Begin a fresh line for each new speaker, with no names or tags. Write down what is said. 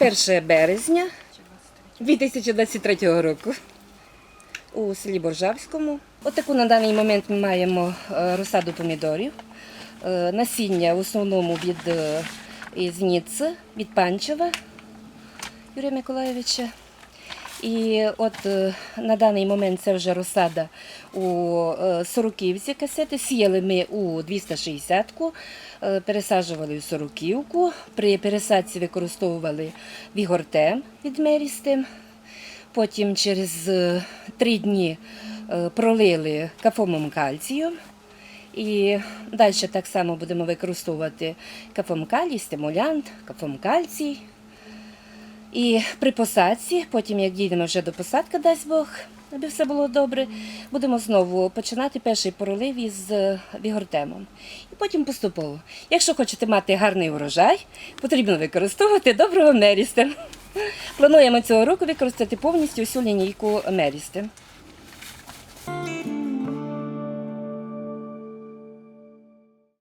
1 березня 2023 року у селі Боржавському. Отаку на даний момент ми маємо е, розсаду помідорів. Е, Насіння в основному від ЗНІЦ, від Панчева Юрія Миколаєвича. І от е, на даний момент це вже розсада у е, Сороківці касети. Сіяли ми у 260-ку, е, пересаджували у Сороківку. При пересадці використовували Вігортем від Мерістем. Потім через три дні пролили кафомом кальцієм. І далі так само будемо використовувати кафом калій, стимулянт, кафом кальцій. І при посадці, потім як дійдемо вже до посадки, дасть Бог, аби все було добре, будемо знову починати перший пролив із е, вігортемом. І потім поступово. Якщо хочете мати гарний урожай, потрібно використовувати доброго мерістем. Плануємо цього року використати повністю усю лінійку мерістем.